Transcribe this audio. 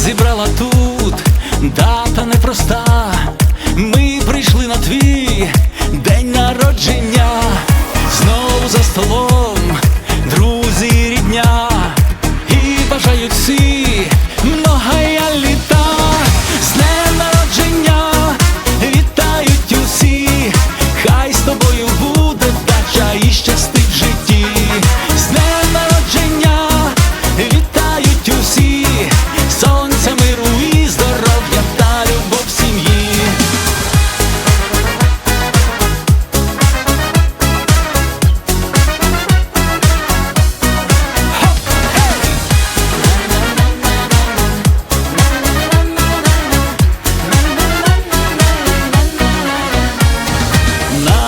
зібрала тут дата непроста. Ми прийшли на твій день народження, знову за столом, друзі, рідня, і бажають всі.